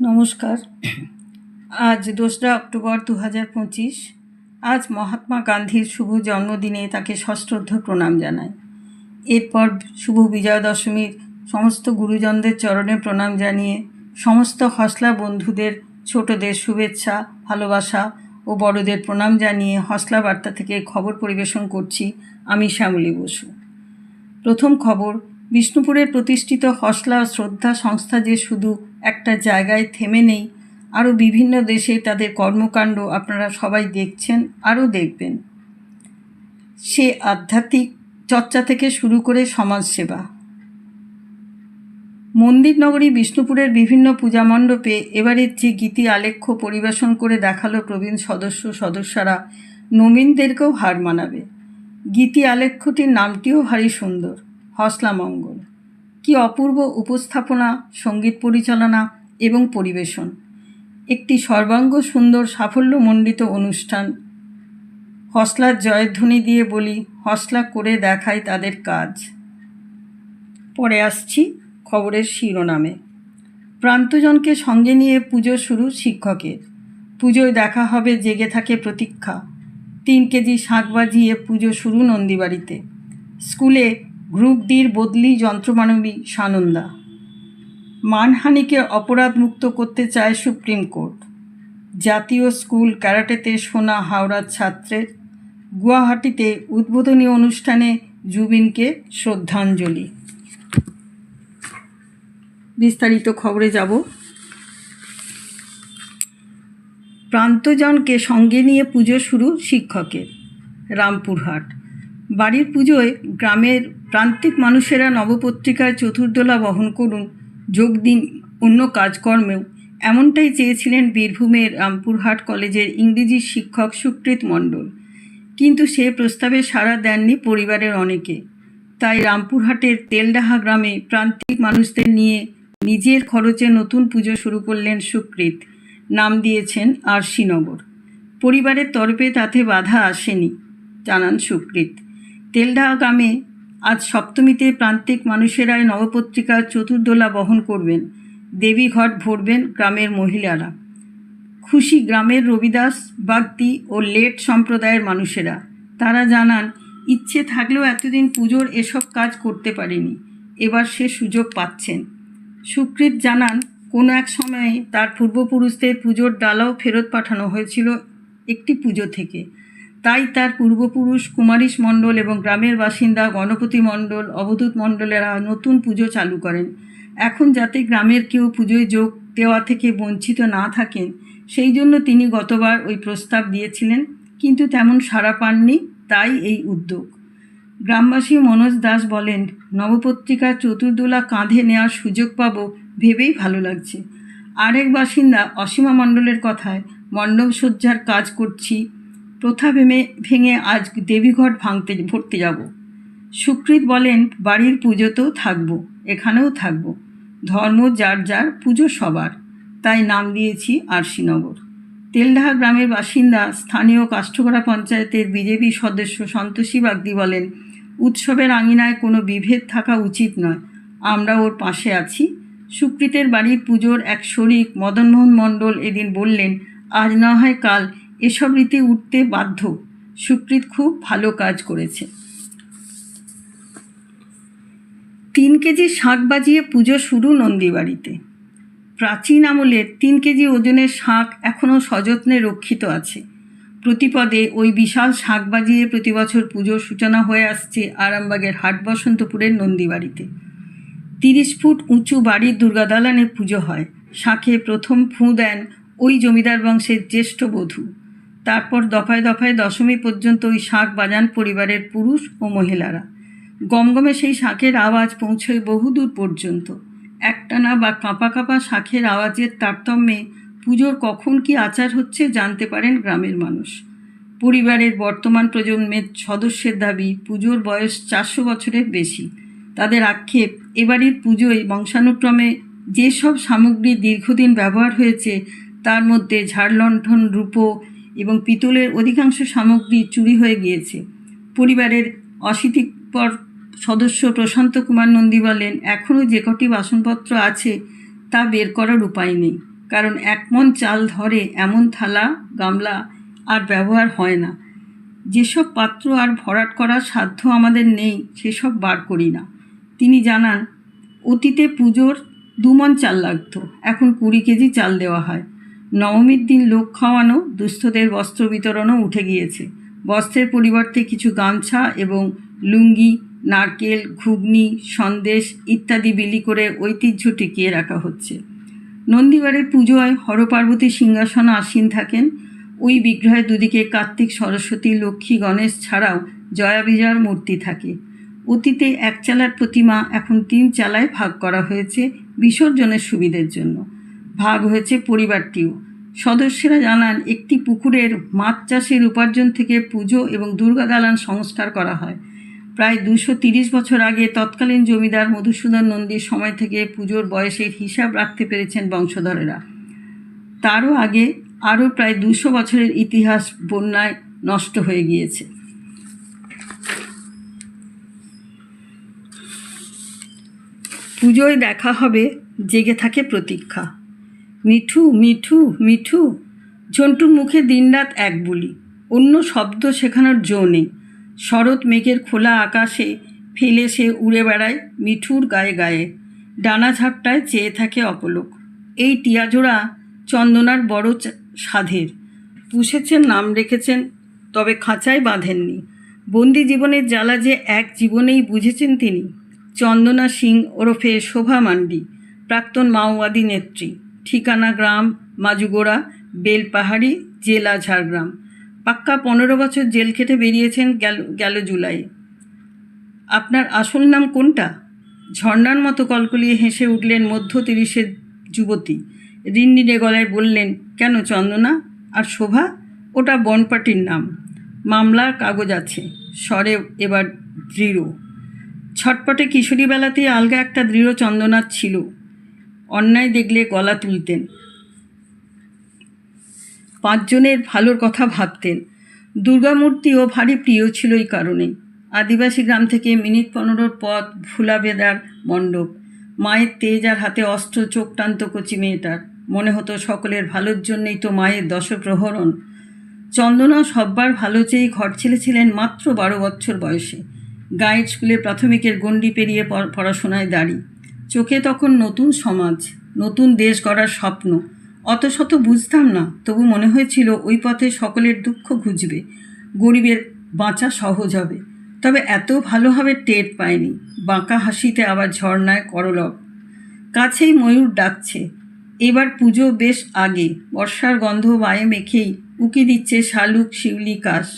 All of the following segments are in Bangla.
নমস্কার। আজ দোসরা অক্টোবর দু হাজার পঁচিশ। আজ মহাত্মা গান্ধীর শুভ জন্মদিনে তাকে সশ্রদ্ধ প্রণাম জানাই। এরপর শুভ বিজয়া দশমীর সমস্ত গুরুজনদের চরণে প্রণাম জানিয়ে সমস্ত হসলা বন্ধুদের, ছোটদের শুভেচ্ছা, ভালোবাসা ও বড়দের প্রণাম জানিয়ে হসলা বার্তা থেকে খবর পরিবেশন করছি আমি শ্যামলী বসু। প্রথম খবর বিষ্ণুপুরের প্রতিষ্ঠিত হসলা শ্রদ্ধা সংস্থা যে শুধু একটা জায়গায় থেমে নেই। আরও বিভিন্ন দেশে তাদের কর্মকাণ্ড আপনারা সবাই দেখছেন, আরও দেখবেন। সে আধ্যাত্মিক চর্চা থেকে শুরু করে সমাজসেবা। মন্দির নগরী বিষ্ণুপুরের বিভিন্ন পূজা মণ্ডপে এবারের যে গীতি আলেখ্য পরিবেশন করে দেখাল প্রবীণ সদস্য সদস্যরা, নবীনদেরকেও হার মানাবে। গীতি আলেখ্যটির নামটিও ভারী সুন্দর হসলা মঙ্গল কি অপূর্ব উপস্থাপনা, সংগীত পরিচালনা এবং পরিবেশন। একটি সর্বাঙ্গ সুন্দর সাফল্যমণ্ডিত অনুষ্ঠান। হসলার জয়ধ্বনি দিয়ে বলি, হসলা করে দেখায় তাদের কাজ। পরে আসছি খবরের শিরোনামে। প্রান্তজনকে সঙ্গে নিয়ে পুজো শুরু শিক্ষকের। পুজোয় দেখা হবে জেগে থাকে প্রতীক্ষা। তিন কেজি শাঁখ বাজিয়ে পুজো শুরু নন্দীবাড়িতে। স্কুলে গ্রুপ ডির বদলি যন্ত্রমানবী সানন্দা। মানহানিকে অপরাধমুক্ত করতে চায় সুপ্রিম কোর্ট। জাতীয় স্কুল ক্যারাটেতে সোনা হাওড়ার ছাত্রের গুয়াহাটিতে উদ্বোধনী অনুষ্ঠানে জুবিনকে শ্রদ্ধাঞ্জলি। বিস্তারিত খবরে যাব। প্রান্তজনকে সঙ্গে নিয়ে পুজো শুরু শিক্ষকের। রামপুরহাট। বাড়ির পুজোয় গ্রামের প্রান্তিক মানুষেরা নবপত্রিকায় চতুর্দোলা বহন করুন, যোগ দিন অন্য কাজকর্মেও। এমনটাই চেয়েছিলেন বীরভূমের রামপুরহাট কলেজের ইংরেজি শিক্ষক সুকৃত মণ্ডল। কিন্তু সে প্রস্তাবে সাড়া দেননি পরিবারের অনেকে। তাই রামপুরহাটের তেলডাহা গ্রামে প্রান্তিক মানুষদের নিয়ে নিজের খরচে নতুন পুজো শুরু করলেন সুকৃত। নাম দিয়েছেন আর শ্রীনগর পরিবারের তরফে তাতে বাধা আসেনি, জানান সুকৃত। তেলডাহা গ্রামে আজ সপ্তমীতে প্রান্তিক মানুষেরাই নবপত্রিকার চতুর্দোলা বহন করবেন। দেবীঘট ভরবেন গ্রামের মহিলারা। খুশি গ্রামের রবিদাস, বাগদি ও লেট সম্প্রদায়ের মানুষেরা। তারা জানান, ইচ্ছে থাকলেও এতদিন পুজোর এসব কাজ করতে পারেনি। এবার সে সুযোগ পাচ্ছেন। সুকৃত জানান, কোনো এক সময়ে তার পূর্বপুরুষদের পুজোর ডালাও ফেরত পাঠানো হয়েছিল একটি পুজো থেকে। তাই তার পূর্বপুরুষ কুমারীশ মণ্ডল এবং গ্রামের বাসিন্দা গণপতি মণ্ডল, অবধূত মণ্ডলেরা নতুন পুজো চালু করেন। এখন যাতে গ্রামের কেউ পুজোয় যোগ দেওয়া থেকে বঞ্চিত না থাকেন, সেই জন্য তিনি গতবার ওই প্রস্তাব দিয়েছিলেন, কিন্তু তেমন সাড়া পাননি তাই এই উদ্যোগ। গ্রামবাসী মনোজ দাস বলেন, নবপত্রিকা চতুর্দোলা কাঁধে নেওয়ার সুযোগ পাবো ভেবেই ভালো লাগছে। আরেক বাসিন্দা অসীমা মণ্ডলের কথায়, মণ্ডপ সজ্জার কাজ করছি প্রথা ভেঙে ভেঙে আজ দেবীঘট ভাঙতে, ভরতে যাব। সুকৃত বলেন, বাড়ির পুজোতেও থাকব, এখানেও থাকব। ধর্ম যার যার, পুজো সবার। তাই নাম দিয়েছি আরশিনগর। তেলডাহা গ্রামের বাসিন্দা, স্থানীয় কাষ্ঠগড়া পঞ্চায়েতের বিজেপি সদস্য সন্তোষী বাগদি বলেন, উৎসবের আঙিনায় কোনো বিভেদ থাকা উচিত নয়। আমরা ওর পাশে আছি। সুকৃতের বাড়ির পুজোর এক শরিক মদনমোহন মণ্ডল এদিন বললেন, আজ না হয় কাল এসব রীতি উঠতে বাধ্য। সুকৃত খুব ভালো কাজ করেছে। তিন কেজি শাঁখ বাজিয়ে পুজো শুরু নন্দীবাড়িতে। প্রাচীন আমলে তিন কেজি ওজনের শাঁখ এখনও সযত্নে রক্ষিত আছে। প্রতিপদে ওই বিশাল শাঁখ বাজিয়ে প্রতি বছর পুজোর সূচনা হয়ে আসছে আরামবাগের হাট বসন্তপুরের নন্দীবাড়িতে। তিরিশ ফুট উঁচু বাড়ির দুর্গাদালানে পুজো হয়। শাঁখে প্রথম ফুঁ দেন ওই জমিদার বংশের জ্যেষ্ঠ বধূ। তারপর দফায় দফায় দশমী পর্যন্ত ওই শাঁখ বাজান পরিবারের পুরুষ ও মহিলারা। গমগমে সেই শাঁখের আওয়াজ পৌঁছয় বহুদূর পর্যন্ত। একটানা বা কাঁপা কাঁপা শাঁখের আওয়াজের তারতম্যে পুজোর কখন কি আচার হচ্ছে জানতে পারেন গ্রামের মানুষ। পরিবারের বর্তমান প্রজন্মের সদস্যের দাবি, পুজোর বয়স চারশো বছরের বেশি। তাদের আক্ষেপ, এবারের পুজোয় বংশানুক্রমে যেসব সামগ্রী দীর্ঘদিন ব্যবহার হয়েছে, তার মধ্যে ঝাড়লণ্ঠন, রূপো এবং পিতলের অধিকাংশ সামগ্রী চুরি হয়ে গিয়েছে। পরিবারের অশীতিপর সদস্য প্রশান্ত কুমার নন্দী বলেন এখনও যে কটি বাসনপত্র আছে তা বের করার উপায় নেই, কারণ এক মন চাল ধরে এমন থালা, গামলা আর ব্যবহার হয় না। যেসব পাত্র আর ভরাট করার সাধ্য আমাদের নেই, সেসব বার করি না। তিনি জানান, অতীতে পুজোর দুমন চাল লাগতো, এখন কুড়ি কেজি চাল দেওয়া হয়। নবমীর দিন লোক খাওয়ানো, দুস্থদের বস্ত্র বিতরণও উঠে গিয়েছে। বস্ত্রের পরিবর্তে কিছু গামছা এবং লুঙ্গি, নারকেল, ঘুগনি, সন্দেশ ইত্যাদি বিলি করে ঐতিহ্য টিকিয়ে রাখা হচ্ছে। নন্দীবাড়ির পুজোয় হরপার্বতী সিংহাসনে আসীন থাকেন। ওই বিগ্রহের দুদিকে কার্তিক সরস্বতী, লক্ষ্মী গণেশ ছাড়াও জয়া বিজয়ার মূর্তি থাকে। অতীতে এক চালার প্রতিমা এখন তিন চালায় ভাগ করা হয়েছে বিসর্জনের সুবিধের জন্য। ভাগ হয়েছে পরিবারটিও। সদস্যরা জানান, একটি পুকুরের মাছ চাষের উপার্জন থেকে পুজো এবং দুর্গা দালান সংস্কার করা হয়। প্রায় দুশো তিরিশ বছর আগে তৎকালীন জমিদার মধুসূদন নন্দীর সময় থেকে পুজোর বয়সের হিসাব রাখতে পেরেছেন বংশধরেরা। তারও আগে আরও প্রায় দুশো বছরের ইতিহাস বন্যায় নষ্ট হয়ে গিয়েছে। পুজোয় দেখা হবে, জেগে থাকে প্রতীক্ষা। মিঠু মিঠু মিঠু। ঝন্টুর মুখে দিনরাত এক বলি। অন্য শব্দ শেখানোর জো নেই। শরৎ মেঘের খোলা আকাশে ফেলে সে উড়ে বেড়ায় মিঠুর গায়ে গায়ে। ডানা ঝাপটায় চেয়ে থাকে অপলোক। এই টিয়াজোড়া চন্দনার বড় সাধের। পুষেছেন, নাম রেখেছেন, তবে খাঁচায় বাঁধেননি। বন্দি জীবনের জ্বালা যে এক জীবনেই বুঝেছেন তিনি। চন্দনা সিং ওরফে শোভা মান্ডি, প্রাক্তন মাওবাদী নেত্রী। ঠিকানা গ্রাম, মাজুগোড়া, বেলপাহাড়ি, জেলা ঝাড়গ্রাম। পাক্কা পনেরো বছর জেল খেটে বেরিয়েছেন গেল গেল জুলাই। আপনার আসল নাম কোনটা? ঝর্ণার মতো কলকলিয়ে হেসে উঠলেন মধ্য তিরিশের যুবতী রিন্নিরে গলায় বললেন, কেন চন্দনা? আর শোভা? ওটা বনপাটির নাম। মামলার কাগজ আছে। স্বরে এবার দৃঢ়। ছটপটে কিশোরী বেলাতেই আলগা একটা দৃঢ় চন্দনার ছিল। অন্যায় দেখলে গলা তুলতেন। পাঁচজনের ভালোর কথা ভাবতেন। দুর্গামূর্তিও ভারী প্রিয় ছিল এই কারণেই। আদিবাসী গ্রাম থেকে মিনিট পনেরোর পথ ভুলা বেদার মণ্ডপ। মায়ের তেজ আর হাতে অস্ত্র চোখ টানত কচি মেয়েটার। মনে হতো সকলের ভালোর জন্যই তো মায়ের দশপ্রহরণ। চন্দনা সব্বার ভালো চেয়েই ঘর ছেলেছিলেন মাত্র বারো বছর বয়সে। গাইড স্কুলে প্রাথমিকের গণ্ডি পেরিয়ে পড়- পড়াশোনায় দাঁড়ি। চোখে তখন নতুন সমাজ, নতুন দেশ গড়ার স্বপ্ন। অত শত বুঝতাম না, তবু মনে হয়েছিল ওই পথে সকলের দুঃখ ঘুচবে, গরিবের বাঁচা সহজ হবে। তবে এত ভালোভাবে টের পায়নি বাঁকা হাসিতে আবার ঝর্ণায় করলব। কাছেই ময়ূর ডাকছে, এবার পুজো বেশ আগে, বর্ষার গন্ধ বায়ে মেখেই উকি দিচ্ছে শালুক শিউলি কাশ।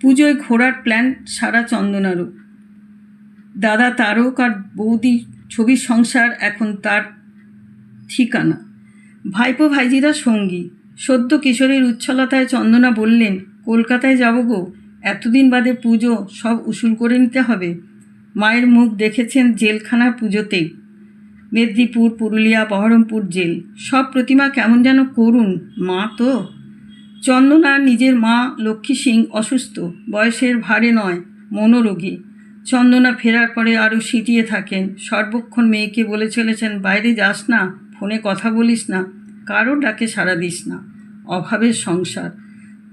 পুজোয় ঘোরার প্ল্যান সারা চন্দনারও দাদা তারক আর বৌদি ছবির সংসার এখন তার ঠিকানা। ভাইপো ভাইজিরা সঙ্গী। সদ্য কিশোরীর উচ্ছলতায় চন্দনা বললেন, কলকাতায় যাব গো, এতদিন বাদে পুজো, সব উসুল করে নিতে হবে। মায়ের মুখ দেখেছেন জেলখানার পুজোতে। মেদিনীপুর, পুরুলিয়া, বহরমপুর জেল। সব প্রতিমা কেমন যেন করুন মা তো। চন্দনা নিজের মা লক্ষ্মী সিং অসুস্থ, বয়সের ভারে নয়, মনোরোগী। চন্দনা ফেরার পরে আরও সিটিয়ে থাকেন। সর্বক্ষণ মেয়েকে বলে চলেছেন, বাইরে যাস না, ফোনে কথা বলিস না, কারও ডাকে সাড়া দিস না। অভাবের সংসার।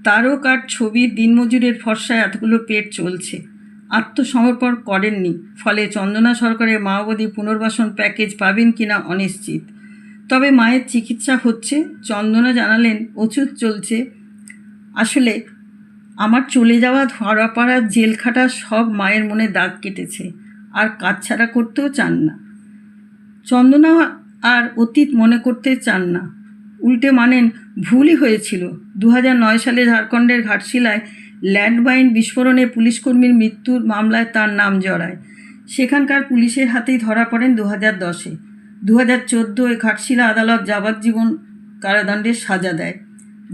তারও কার ছবির দিনমজুরের ফর্সায় এতগুলো পেট চলছে। আত্মসমর্পণ করেননি, ফলে চন্দনা সরকারের মাওবাদী পুনর্বাসন প্যাকেজ পাবেন কিনা অনিশ্চিত। তবে মায়ের চিকিৎসা হচ্ছে। চন্দনা জানালেন, ওষুধ চলছে। আসলে আমার চলে যাওয়া ধরাপাড়া জেলখাটা সব মায়ের মনে দাগ কেটেছে, আর কাছছাড়া করতেও চান না। চন্দনা আর অতীত মনে করতে চান না। উল্টে মানেন, ভুলই হয়েছিল। দু নয় সালে ঝাড়খণ্ডের ঘাটশিলায় ল্যান্ডমাইন বিস্ফোরণে পুলিশকর্মীর মৃত্যুর মামলায় তার নাম জড়ায়। সেখানকার পুলিশের হাতেই ধরা পড়েন দু হাজার দশে। দু হাজার চোদ্দোয় ঘাটশিলা আদালত যাবজ্জীবন কারাদণ্ডের সাজা দেয়।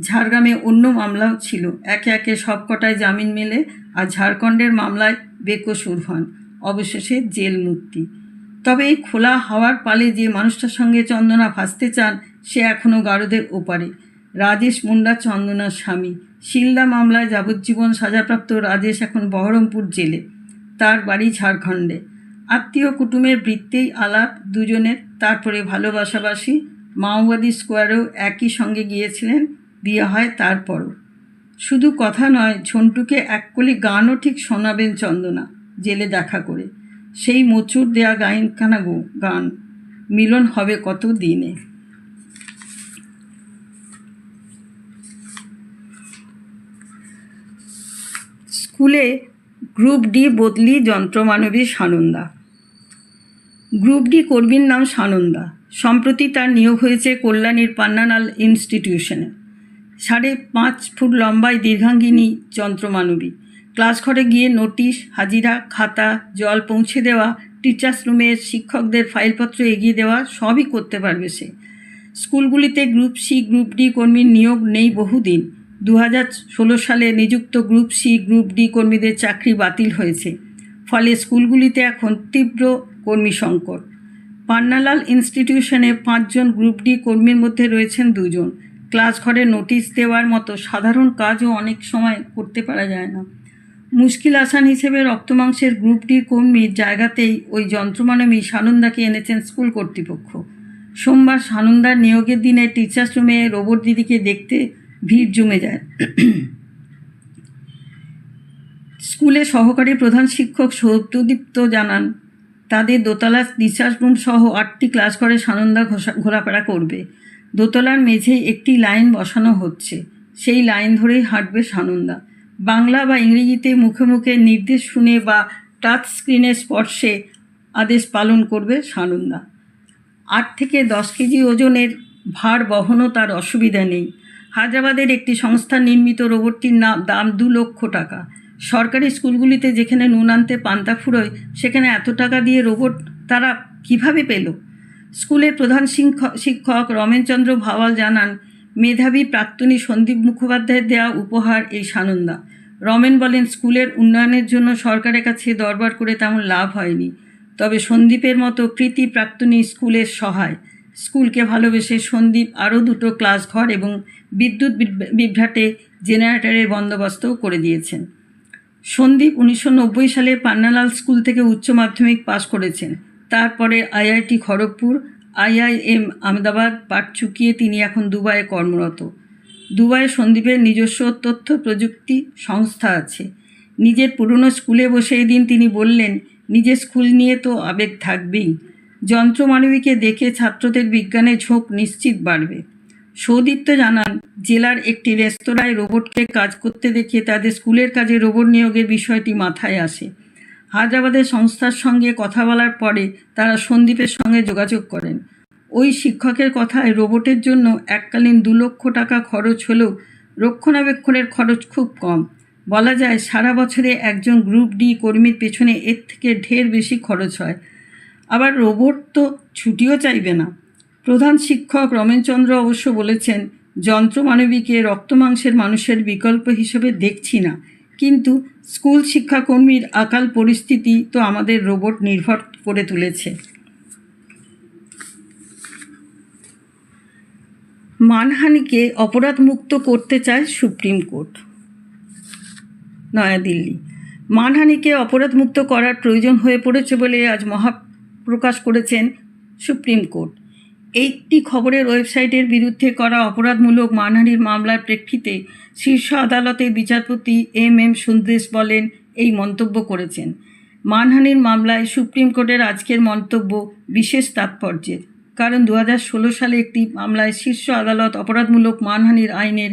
ঝাড়গ্রামে অন্য মামলাও ছিল। একে একে সবকটায় জামিন মেলে আর ঝাড়খণ্ডের মামলায় বেকসুর হন। অবশেষে জেল মুক্তি। তবে এই খোলা হাওয়ার পালে যে মানুষটার সঙ্গে চন্দনা ভাসতে চান, সে এখনও গারদের ওপারে। রাজেশ মুন্ডা চন্দনার স্বামী। শিলদা মামলায় যাবজ্জীবন সাজাপ্রাপ্ত রাজেশ এখন বহরমপুর জেলে। তার বাড়ি ঝাড়খণ্ডে। আত্মীয় কুটুমের বৃত্তেই আলাপ দুজনের। তারপরে ভালোবাসাবাসি। মাওবাদী স্কোয়ারেও একই সঙ্গে গিয়েছিলেন বিয়ে হয় তারপরও। শুধু কথা নয়, ঝন্টুকে এক কলি গানও ঠিক শোনাবেন চন্দনা, জেলে দেখা করে। সেই মচুর দেয়া গায়নখানা গো, গান। মিলন হবে কত দিনে। স্কুলে গ্রুপ ডি বদলি যন্ত্রমানবী সানন্দা। গ্রুপ ডি কর্মীর নাম সানন্দা। সম্প্রতি তার নিয়োগ হয়েছে কল্যাণীর পান্নানাল ইনস্টিটিউশনে। সাড়ে পাঁচ ফুট লম্বায় দীর্ঘাঙ্গিনী যন্ত্রমানবী। ক্লাস ঘরে গিয়ে নোটিশ, হাজিরা, খাতা, জল পৌঁছে দেওয়া টিচার্স রুমে শিক্ষকদের ফাইলপত্র এগিয়ে দেওয়া সবই করতে পারবে সে। স্কুলগুলিতে গ্রুপ সি গ্রুপ ডি কর্মীর নিয়োগ নেই বহুদিন। দু ষোলো সালে নিযুক্ত গ্রুপ সি গ্রুপ ডি কর্মীদের চাকরি বাতিল হয়েছে। ফলে স্কুলগুলিতে এখন তীব্র কর্মী সংকট। পান্নালাল ইনস্টিটিউশনে পাঁচজন গ্রুপ ডি কর্মীর মধ্যে রয়েছেন দুজন। ক্লাস ঘরে নোটিশ দেওয়ার মতো সাধারণ কাজও অনেক সময় করতে পারা যায় না। মুশকিল আসান হিসেবে রক্তমাংসের গ্রুপ ডি কর্মীর জায়গাতেই ওই যন্ত্রমানবী সানন্দাকে এনেছেন স্কুল কর্তৃপক্ষ। সোমবার সানন্দার নিয়োগের দিনে টিচার্স রুমে রোবট দিদিকে দেখতে ভিড় জমে যায়। স্কুলে সহকারী প্রধান শিক্ষক সত্যদীপ্ত জানান, তাদের দোতলা রিসার্চ রুম সহ আটটি ক্লাস করে সানন্দা ঘোরাফেরা করবে। দোতলার মেঝে একটি লাইন বসানো হচ্ছে। সেই লাইন ধরেই হাঁটবে সানন্দা। বাংলা বা ইংরেজিতে মুখে মুখে নির্দেশ শুনে বা টাচ স্ক্রিনের স্পর্শে আদেশ পালন করবে সানন্দা। আট থেকে দশ কেজি ওজনের ভার বহনও তার অসুবিধা নেই। হায়দ্রাবাদের একটি সংস্থা নির্মিত রোবটটির নাম দাম দু লক্ষ টাকা। সরকারি স্কুলগুলিতে যেখানে নুন আনতে পান্তা ফুরোয়, সেখানে এত টাকা দিয়ে রোবট তারা কীভাবে পেল? স্কুলের প্রধান শিক্ষক রমেনচন্দ্র ভাওয়াল জানান, মেধাবী প্রাক্তনী সন্দীপ মুখোপাধ্যায়ের দেওয়া উপহার এই সানন্দা। রমেন বলেন, স্কুলের উন্নয়নের জন্য সরকারের কাছে দরবার করে তেমন লাভ হয়নি। তবে সন্দীপের মতো কৃতি প্রাক্তনী স্কুলের সহায়। স্কুলকে ভালোবেসে সন্দীপ আরও দুটো ক্লাস ঘর এবং বিদ্যুৎ বিভ্রাটে জেনারেটরের বন্দোবস্তও করে দিয়েছেন। সন্দীপ উনিশশো নব্বই সালে পান্নালাল স্কুল থেকে উচ্চ মাধ্যমিক পাশ করেছেন। তারপরে আইআইটি খড়গপুর, আইআইএম আহমেদাবাদ পাঠ চুকিয়ে তিনি এখন দুবাইয়ে কর্মরত। দুবাইয়ে সন্দীপের নিজস্ব তথ্য প্রযুক্তি সংস্থা আছে। নিজের পুরনো স্কুলে বসে দিন তিনি বললেন, নিজের স্কুল নিয়ে তো আবেগ থাকবেই। যন্ত্রমানবীকে দেখে ছাত্রদের বিজ্ঞানে ঝোঁক নিশ্চিত বাড়বে। সৌদিত্য জানান, জেলার একটি রেস্তোরাঁয় রোবটকে কাজ করতে দেখে তাদের স্কুলের কাজে রোবট নিয়োগের বিষয়টি মাথায় আসে। হায়দ্রাবাদের সংস্থার সঙ্গে কথা বলার পরে তারা সন্দীপের সঙ্গে যোগাযোগ করেন। ওই শিক্ষকের কথায় রোবটের জন্য এককালীন দু লক্ষ টাকা খরচ হলেও রক্ষণাবেক্ষণের খরচ খুব কম। বলা যায় সারা বছরে একজন গ্রুপ ডি কর্মীর পেছনে এর থেকে ঢের বেশি খরচ হয়। আবার রোবট তো ছুটিও চাইবে না। প্রধান শিক্ষক রমেনচন্দ্র অবশ্য বলেছেন, যন্ত্রমানবীকে রক্তমাংসের মানুষের বিকল্প হিসেবে দেখছি না। কিন্তু স্কুল শিক্ষাকর্মীর আকাল পরিস্থিতি তো আমাদের রোবট নির্ভর করে তুলেছে। মানহানিকে অপরাধমুক্ত করতে চায় সুপ্রিম কোর্ট। নয়াদিল্লি। মানহানিকে অপরাধমুক্ত করার প্রয়োজন হয়ে পড়েছে বলে আজ মহাপ্রকাশ করেছেন সুপ্রিম কোর্ট। এইটি খবরের ওয়েবসাইটের বিরুদ্ধে করা অপরাধমূলক মানহানির মামলার প্রেক্ষিতে শীর্ষ আদালতের বিচারপতি এম এম সুন্দেশ বলেন, এই মন্তব্য করেছেন। মানহানির মামলায় সুপ্রিম কোর্টের আজকের মন্তব্য বিশেষ তাৎপর্যের। কারণ দু সালে একটি মামলায় শীর্ষ আদালত অপরাধমূলক মানহানির আইনের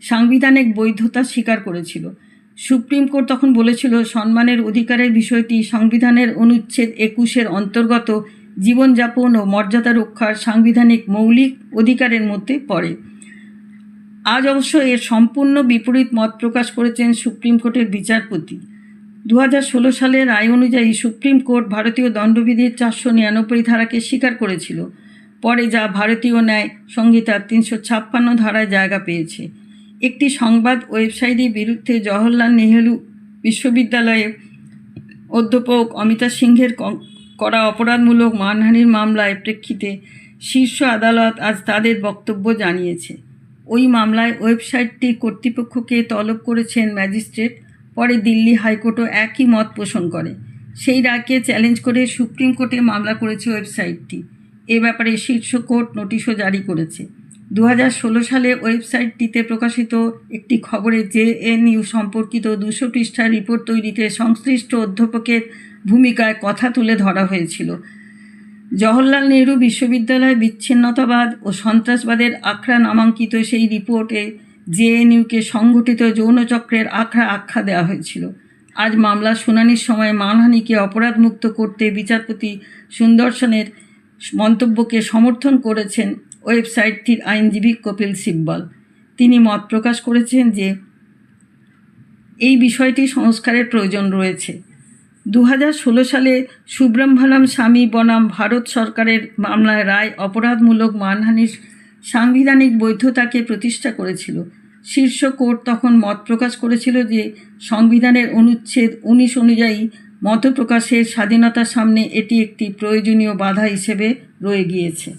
সাংবিধানিক বৈধতা স্বীকার করেছিল। সুপ্রিম কোর্ট তখন বলেছিল, সম্মানের অধিকারের বিষয়টি সংবিধানের অনুচ্ছেদ একুশের অন্তর্গত জীবনযাপন ও মর্যাদা রক্ষার সাংবিধানিক মৌলিক অধিকারের মধ্যে পড়ে। আজ অবশ্য এর সম্পূর্ণ বিপরীত মত প্রকাশ করেছেন সুপ্রিম কোর্টের বিচারপতি। দু ষোলো সালের রায় অনুযায়ী সুপ্রিম কোর্ট ভারতীয় দণ্ডবিধির চারশো নিরানব্বই ধারাকে স্বীকার করেছিল। পরে যা ভারতীয় ন্যায় সংহিতার তিনশো ছাপ্পান্ন ধারায় জায়গা পেয়েছে। একটি সংবাদ ওয়েবসাইটের বিরুদ্ধে জওহরলাল নেহেরু বিশ্ববিদ্যালয়ে অধ্যাপক অমিতা সিংহের করা অপরাধমূলক মানহানির মামলায় প্রেক্ষিতে শীর্ষ আদালত আজ তাদের বক্তব্য জানিয়েছে। ওই মামলায় ওয়েবসাইটটি কর্তৃপক্ষকে তলব করেছেন ম্যাজিস্ট্রেট, পরে দিল্লি হাইকোর্টও একই মত পোষণ করে। সেই রায়কে চ্যালেঞ্জ করে সুপ্রিম কোর্টে মামলা করেছে ওয়েবসাইটটি। এ ব্যাপারে শীর্ষ কোর্ট নোটিশও জারি করেছে। দু সালে ওয়েবসাইটটিতে প্রকাশিত একটি খবরে জেএনইউ সম্পর্কিত দুশো পৃষ্ঠার রিপোর্ট তৈরিতে সংশ্লিষ্ট অধ্যাপকের ভূমিকায় কথা তুলে ধরা হয়েছিল। জওহরলাল নেহরু বিশ্ববিদ্যালয় বিচ্ছিন্নতাবাদ ও সন্ত্রাসবাদের আখড়া নামাঙ্কিত সেই রিপোর্টে জেএনইউকে সংগঠিত যৌনচক্রের আখড়া আখ্যা দেওয়া হয়েছিল। আজ মামলার শুনানির সময় মানহানিকে অপরাধমুক্ত করতে বিচারপতি সুন্দর্শনের মন্তব্যকে সমর্থন করেছেন ওয়েবসাইটটির আইনজীবী কপিল সিব্বল। তিনি মত প্রকাশ করেছেন যে এই বিষয়টি সংস্কারের প্রয়োজন রয়েছে। দু হাজার ষোলো সালে সুব্রহ্মণ্যম স্বামী বনাম ভারত সরকারের মামলায় রায় অপরাধমূলক মানহানির সাংবিধানিক বৈধতাকে প্রতিষ্ঠা করেছিল। শীর্ষ কোর্ট তখন মত প্রকাশ করেছিল যে, সংবিধানের অনুচ্ছেদ উনিশ অনুযায়ী মত প্রকাশের স্বাধীনতার সামনে এটি একটি প্রয়োজনীয় বাধা হিসেবে রয়ে গিয়েছে।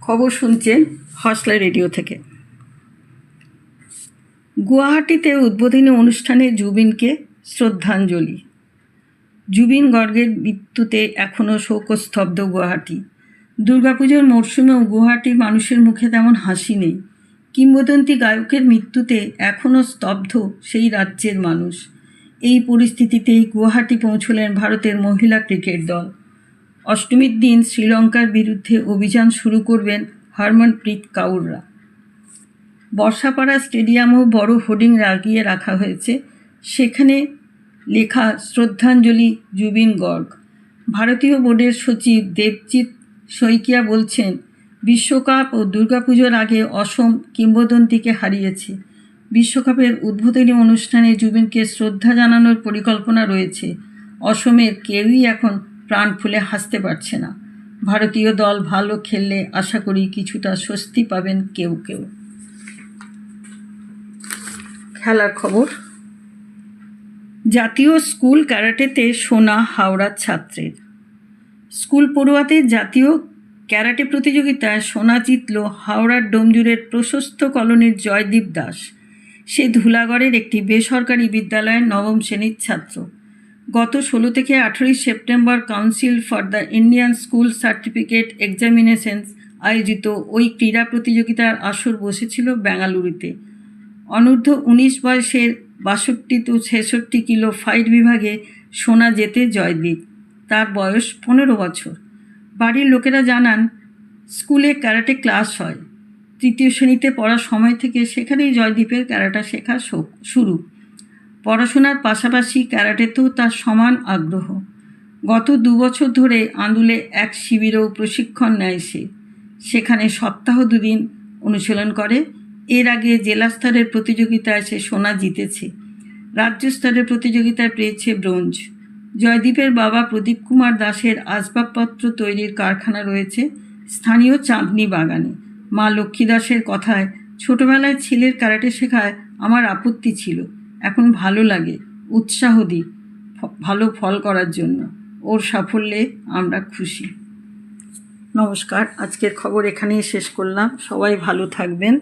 খবর শুনছেন হসলা রেডিও থেকে। গুয়াহাটিতে উদ্বোধনী অনুষ্ঠানে জুবিনকে শ্রদ্ধাঞ্জলি। জুবিন গর্গের মৃত্যুতে এখনও শোকস্তব্ধ গুয়াহাটি। দুর্গাপুজোর মরশুমেও গুয়াহাটির মানুষের মুখে তেমন হাসি নেই। কিংবদন্তি গায়কের মৃত্যুতে এখনও স্তব্ধ সেই রাজ্যের মানুষ। এই পরিস্থিতিতেই গুয়াহাটি পৌঁছলেন ভারতের মহিলা ক্রিকেট দল। অষ্টমীর দিন শ্রীলঙ্কার বিরুদ্ধে অভিযান শুরু করবেন হরমনপ্রীত কাউররা। বর্ষাপাড়া স্টেডিয়ামও বড় হোর্ডিং লাগিয়ে রাখা হয়েছে। সেখানে লেখা শ্রদ্ধাঞ্জলি জুবিন গর্গ। ভারতীয় বোর্ডের সচিব দেবজিৎ শইকিয়া বলছেন, বিশ্বকাপ ও দুর্গাপুজোর আগে অসম কিংবদন্তিকে হারিয়েছে। বিশ্বকাপের উদ্বোধনী অনুষ্ঠানে জুবিনকে শ্রদ্ধা জানানোর পরিকল্পনা রয়েছে। অসমের কেউই এখন প্রাণ ফুলে হাসতে পারছে না। ভারতীয় দল ভালো খেললে আশা করি কিছুটা স্বস্তি পাবেন কেউ কেউ। খেলার খবর? জাতীয় স্কুল ক্যারাটেতে সোনা হাওড়ার ছাত্রের। স্কুল পড়ুয়াতে জাতীয় ক্যারাটে প্রতিযোগিতায় সোনা জিতল হাওড়ার ডোমজুরের প্রশস্ত কলোনির জয়দীপ দাস। সে ধুলাগড়ের একটি বেসরকারি বিদ্যালয়ের নবম শ্রেণির ছাত্র। গত ষোলো থেকে আঠেরোই September council for the Indian school certificate examinations আয়োজিত ওই ক্রীড়া প্রতিযোগিতার আসর বসেছিল বেঙ্গালুরুতে। অনূর্ধ্ব উনিশ বয়সের বাষট্টি তো ছেষট্টি কিলো ফাইট বিভাগে সোনা জেতে জয়দীপ তার বয়স পনেরো বছর। বাড়ির লোকেরা জানান, স্কুলে ক্যারাটে ক্লাস হয়। তৃতীয় শ্রেণীতে পড়ার সময় থেকে সেখানেই জয়দীপের ক্যারাটা শেখা শুরু। পড়াশোনার পাশাপাশি ক্যারাটেতেও তার সমান আগ্রহ। গত দু বছর ধরে আন্দুলে এক শিবিরেও প্রশিক্ষণ নেয় সে। সেখানে সপ্তাহ দুদিন অনুশীলন করে। এর আগে জেলা স্তরের প্রতিযোগিতায় সে সোনা জিতেছে। রাজ্য স্তরের প্রতিযোগিতায় পেয়েছে ব্রোঞ্জ। জয়দীপের বাবা প্রদীপ কুমার দাসের আসবাবপত্র তৈরির কারখানা রয়েছে স্থানীয় চাঁদনি বাগানে। মা লক্ষ্মী দাসের কথায়, ছোটবেলায় ছেলের ক্যারাটে শেখায় আমার আপত্তি ছিল। এখন ভালো লাগে, উৎসাহ দিই ভালো ফল করার জন্য। ওর সাফল্যে আমরা খুশি। নমস্কার, আজকের খবর এখানেই শেষ করলাম। সবাই ভালো থাকবেন।